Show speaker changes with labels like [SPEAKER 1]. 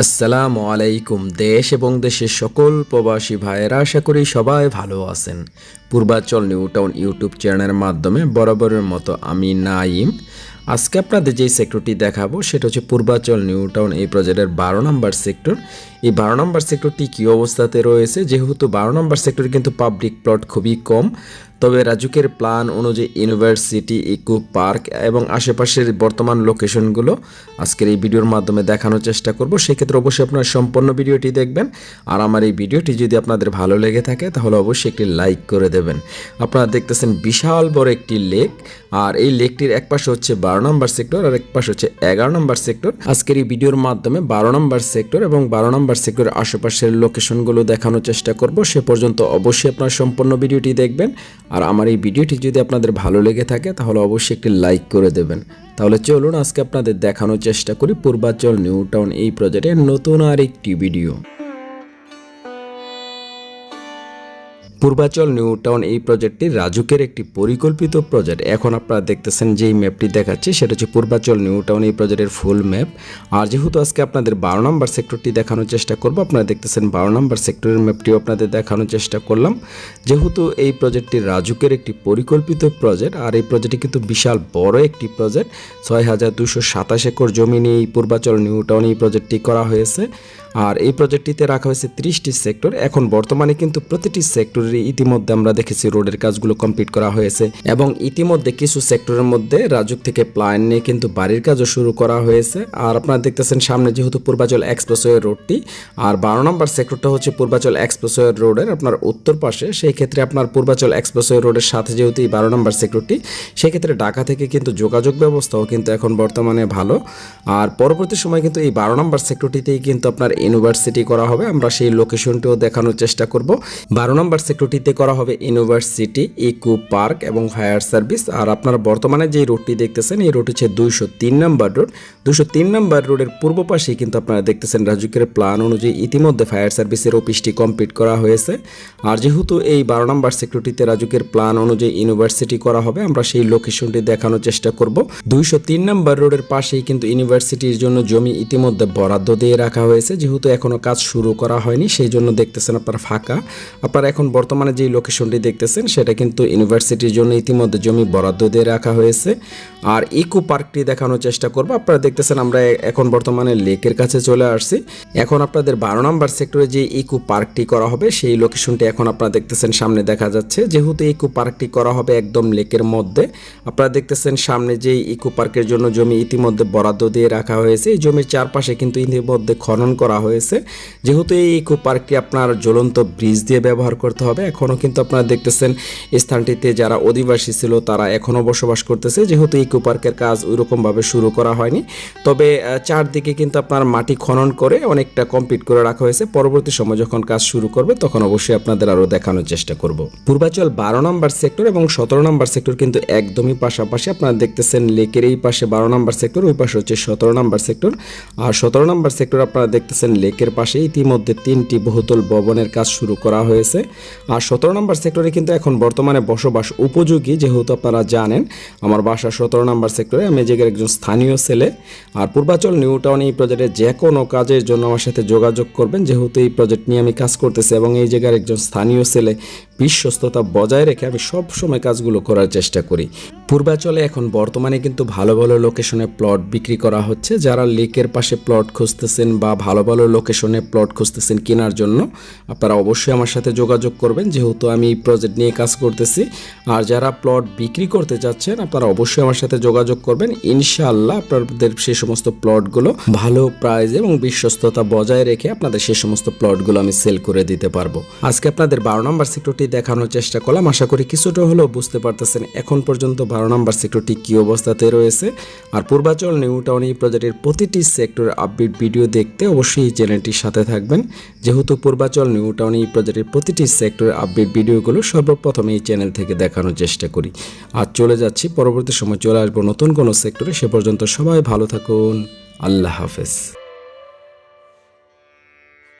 [SPEAKER 1] আসসালামু আলাইকুম, দেশ এবং দেশের সকল প্রবাসী ভাইয়েরা, আশা করি সবাই ভালো আছেন। পূর্বাচল নিউ টাউন ইউটিউব চ্যানেলের মাধ্যমে বরাবরের মতো আমি নাইম আজকে আপনাদের যেই সেক্টরটি দেখাবো, সেটা হচ্ছে পূর্বাচল নিউ টাউন এই প্রজেক্টের বারো নম্বর সেক্টর এই বারো নম্বর সেক্টরটি কী অবস্থাতে রয়েছে? যেহেতু বারো নম্বর সেক্টরে কিন্তু পাবলিক প্লট খুবই কম। তবে রাজুকের প্ল্যান অনুযায়ী ইউনিভার্সিটি, ইকো পার্ক এবং আশেপাশের বর্তমান লোকেশনগুলো আজকের এই ভিডিওর মাধ্যমে দেখানোর চেষ্টা করব। সেক্ষেত্রে অবশ্যই আপনারা সম্পূর্ণ ভিডিওটি দেখবেন। আর আমার এই ভিডিওটি যদি আপনাদের ভালো লেগে থাকে, তাহলে অবশ্যই একটি লাইক করে দেবেন। আপনারা দেখতেছেন বিশাল বড় একটি লেক। আর এই লেকটির এক পাশে হচ্ছে বারো নম্বর সেক্টর আর এক পাশে হচ্ছে এগারো নম্বর সেক্টর। আজকের এই ভিডিওর মাধ্যমে বারো নম্বর সেক্টর এবং বারো নম্বর সেক্টরের আশেপাশের লোকেশনগুলো দেখানোর চেষ্টা করব। সে পর্যন্ত অবশ্যই আপনারা সম্পূর্ণ ভিডিওটি দেখবেন। আর আমার এই ভিডিওটি যদি আপনাদের ভালো লেগে থাকে, তাহলে অবশ্যই একটি লাইক করে দেবেন। তাহলে চলুন আজকে আপনাদের দেখানোর চেষ্টা করি পূর্বাচল নিউ টাউন এই প্রজেক্টের নতুন আর একটি ভিডিও। পূর্বাচল নিউ টাউন এই প্রজেক্টটি রাজুকের একটি পরিকল্পিত প্রজেক্ট। এখন আপনারা দেখতেছেন যে এই ম্যাপটি দেখাচ্ছি, সেটা হচ্ছে পূর্বাচল নিউ টাউন এই প্রজেক্টের ফুল ম্যাপ। আর যেহেতু আজকে আপনাদের বারো নম্বর সেক্টরটি দেখানোর চেষ্টা করব, আপনারা দেখতেছেন বারো নম্বর সেক্টরের ম্যাপটিও আপনাদের দেখানোর চেষ্টা করলাম। যেহেতু এই প্রজেক্টটি রাজুকের একটি পরিকল্পিত প্রজেক্ট, আর এই প্রজেক্টটি কিন্তু বিশাল বড় একটি প্রজেক্ট, ছয় হাজার দুশো সাতাশ একর জমি নিয়ে এই পূর্বাচল নিউ টাউন এই প্রজেক্টটি করা হয়েছে। আর এই প্রজেক্টটিতে রাখা হয়েছে ত্রিশটি সেক্টর এখন বর্তমানে কিন্তু প্রতিটি সেক্টরের ইতিমধ্যে আমরা দেখেছি রোডের কাজগুলো কমপ্লিট করা হয়েছে। এবং ইতিমধ্যে কিছু সেক্টরের মধ্যে রাজুক থেকে প্ল্যান নিয়ে কিন্তু বাড়ির কাজও শুরু করা হয়েছে। আর আপনারা দেখতেছেন সামনে যেহেতু পূর্বাচল এক্সপ্রেসওয়ে রোডটি আর বারো নম্বর সেক্টরটা হচ্ছে পূর্বাচল এক্সপ্রেসওয়ে রোডের আপনার উত্তর পাশে। সেই ক্ষেত্রে আপনার পূর্বাচল এক্সপ্রেসওয়ে রোডের সাথে যেহেতু এই বারো নম্বর সেক্টরটি সেক্ষেত্রে ঢাকা থেকে কিন্তু যোগাযোগ ব্যবস্থাও কিন্তু এখন বর্তমানে ভালো। আর পরবর্তী সময় কিন্তু এই বারো নম্বর সেক্টরটিতেই কিন্তু আপনার ইউনিভার্সিটি করা হবে। আমরা সেই লোকেশনটিও দেখানোর চেষ্টা করব। বারো নম্বর সেক্টরটিতে করা হবে ইউনিভার্সিটি, ইকো পার্ক এবং ফায়ার সার্ভিস। আর আপনারা বর্তমানে যে রোডটি দেখতেছেন, এই রোড হচ্ছে দুইশো তিন নম্বর রোড। দুশো তিন নম্বর রোডের পূর্ব পাশেই কিন্তু আপনারা দেখতেছেন রাজুকের প্ল্যান অনুযায়ী ইতিমধ্যে ফায়ার সার্ভিসের অফিসটি কমপ্লিট করা হয়েছে। আর যেহেতু এই বারো নম্বর সেক্টরটিতে রাজুকের প্ল্যান অনুযায়ী ইউনিভার্সিটি করা হবে, আমরা সেই লোকেশনটি দেখানোর চেষ্টা করব। দুইশো তিন নম্বর রোডের পাশেই কিন্তু ইউনিভার্সিটির জন্য জমি ইতিমধ্যে বরাদ্দ দিয়ে রাখা হয়েছে। যেহেতু এখনও কাজ শুরু করা হয়নি, সেই জন্য দেখতেছেন আপনারা ফাঁকা। আপনারা এখন বর্তমানে যে লোকেশনটি দেখতেছেন, সেটা কিন্তু ইউনিভার্সিটির জন্য ইতিমধ্যে জমি বরাদ্দ দিয়ে রাখা হয়েছে। আর ইকো পার্কটি দেখানোর চেষ্টা করব। আপনারা দেখতেছেন আমরা এখন বর্তমানে লেকের কাছে চলে আসছি। এখন আপনাদের বারো নম্বর সেক্টরে যে ইকো পার্কটি করা হবে, সেই লোকেশনটি এখন আপনারা দেখতেছেন সামনে দেখা যাচ্ছে। যেহেতু ইকো পার্কটি করা হবে একদম লেকের মধ্যে, আপনারা দেখতেছেন সামনে যে ইকো পার্কের জন্য জমি ইতিমধ্যে বরাদ্দ দিয়ে রাখা হয়েছে। এই জমির চারপাশে কিন্তু ইতিমধ্যে খনন করা হয়েছে। যেহেতু এই ইকো পার্কটি আপনার জ্বলন্ত ব্রিজ দিয়ে ব্যবহার করতে হবে, এখনও কিন্তু আপনারা দেখতেছেন স্থানটিতে যারা অধিবাসী ছিল তারা এখনও বসবাস করতেছে। যেহেতু ইকো পার্কের কাজ ওইরকমভাবে শুরু করা হয়নি, তবে চারদিকে কিন্তু আপনার মাটি খনন করে অনেকটা কমপ্লিট করে রাখা হয়েছে। পরবর্তী সময় যখন কাজ শুরু করবে, তখন অবশ্যই আপনাদের আরও দেখানোর চেষ্টা করব। পূর্বাচল বারো নম্বর সেক্টর এবং সতেরো নম্বর সেক্টর কিন্তু একদমই পাশাপাশি আপনারা দেখতেছেন লেকের এই পাশে বারো নম্বর সেক্টর, ওই পাশে হচ্ছে সতেরো নম্বর সেক্টর। আর সতেরো নম্বর সেক্টর আপনারা দেখতেছেন লেকের পাশে ইতিমধ্যে তিনটি বহুতল ভবনের কাজ শুরু করা হয়েছে। আর সতেরো নম্বর সেক্টরে কিন্তু এখন বর্তমানে বসবাস উপযোগী যেহেতু আপনারা জানেন, আমার বাসা সতেরো নম্বর সেক্টরে, আমি জায়গার একজন স্থানীয় ছেলে। আর পূর্বাচল নিউ টাউন এই প্রজেক্টে যে কোনো কাজের জন্য আমার সাথে যোগাযোগ করবেন, যেহেতু এই প্রজেক্ট নিয়ে আমি কাজ করতেছি এবং এই জায়গার একজন স্থানীয় ছেলে বিশ্বস্ততা বজায় রেখে আমি সব সময় কাজগুলো করার চেষ্টা করি। পূর্বাচলে এখন বর্তমানে কিন্তু ভালো ভালো লোকেশনে প্লট বিক্রি করা হচ্ছে, যারা লেকের পাশে প্লট খুঁজতেছেন বা ভালো ভালো লোকেশনে প্লট খুঁজতেছেন কেনার জন্য, আপনারা অবশ্যই আমার সাথে যোগাযোগ করবেন। যেহেতু আমি এই প্রজেক্ট নিয়ে কাজ করতেছি, আর যারা প্লট বিক্রি করতে চাচ্ছেন, আপনারা অবশ্যই আমার সাথে যোগাযোগ করবেন। ইনশাআল্লাহ আপনাদের সেই সমস্ত প্লটগুলো ভালো প্রাইস এবং বিশ্বস্ততা বজায় রেখে আপনাদের সেই সমস্ত প্লটগুলো আমি সেল করে দিতে পারব। আজকে আপনাদের বারো নম্বর সেক্টরটি দেখানোর চেষ্টা করলাম। আশা করি কিছুটা হলেও বুঝতে পারতেছেন। এখন পর্যন্ত বারো নম্বর সেক্টরটি কী অবস্থাতে রয়েছে? আর পূর্বাচল নিউ টাউন এই প্রজেক্টের প্রতিটি সেক্টরের আপডেট ভিডিও দেখতে অবশ্যই এই চ্যানেলটির সাথে থাকবেন। যেহেতু পূর্বাচল নিউ টাউন এই প্রজেক্টের প্রতিটি সেক্টরের আপডেট ভিডিওগুলো সর্বপ্রথম এই চ্যানেল থেকে দেখানোর চেষ্টা করি। আর চলে যাচ্ছি, পরবর্তী সময় চলে আসব নতুন কোনো সেক্টরে সে পর্যন্ত সবাই ভালো থাকুন। আল্লাহ হাফেজ।